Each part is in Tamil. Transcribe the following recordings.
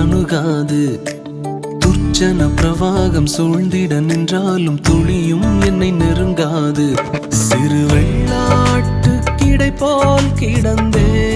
அணுகாது. துர்ச்சன பிரவாகம் சூழ்ந்திட நின்றாலும் துளியும் என்னை நெருங்காது. சிறு வெள்ளாட்டு கிடைப்போல் கிடந்தே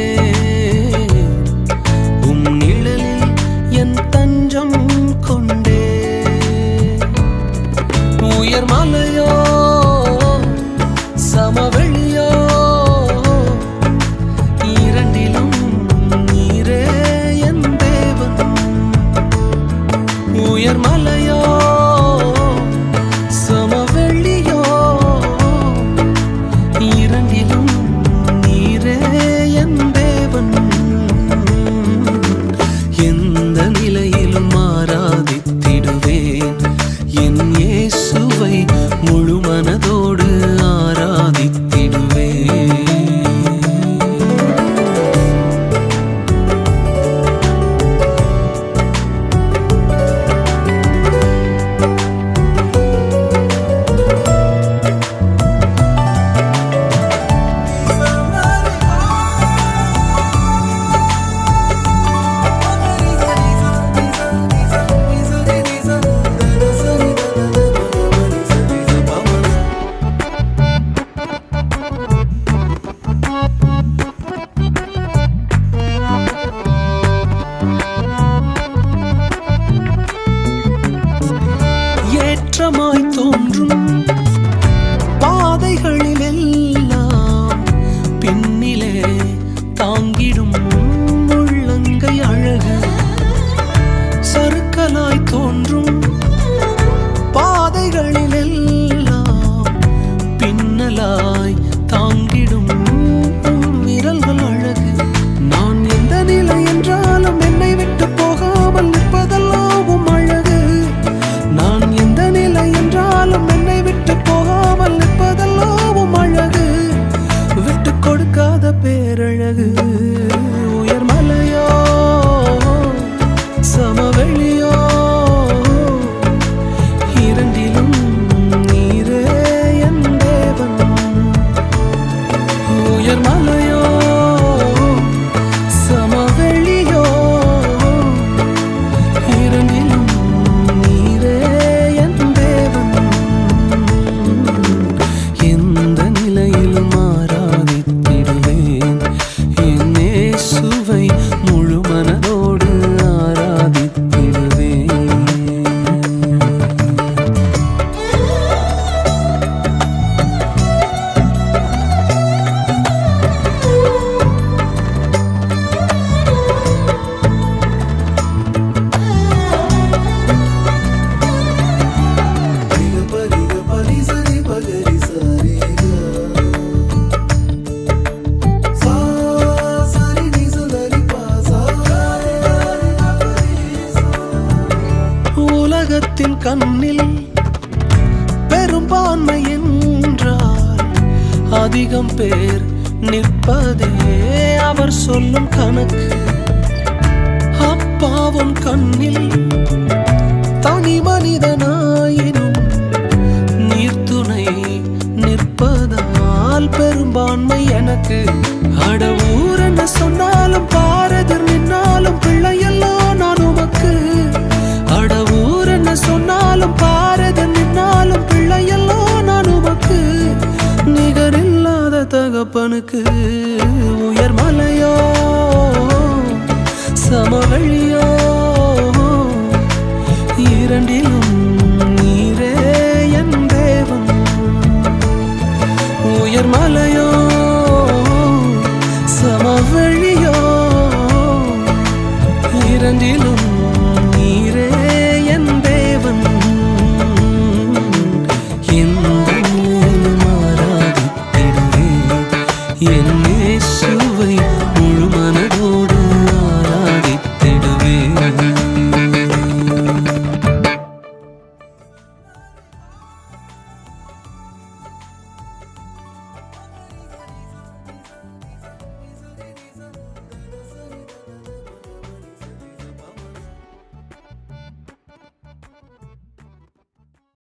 noi கண்ணில் பெரும்பான்மை என்றால் அதிகம் பேர் நிற்பதே அவர் சொல்லும் கணக்கு. அப்பாவும் கண்ணில் தனி மனிதனாயினும் நீர்த்துணை நிற்பதால் பெரும்பான்மை எனக்கு. அடவூர் என்ன சொன்னாலும் பாரதர் நின்னாலும் பிள்ளையெல்லாம் சொன்னாலும் பாரதிர் நின்னாலும் பிள்ளையெல்லாம் நான் உமக்கு. நிகரில்லாத தகப்பனுக்கு உயர் மலையோ சமவெளியோ இரண்டிலும் நீரே என் தேவன். உயர்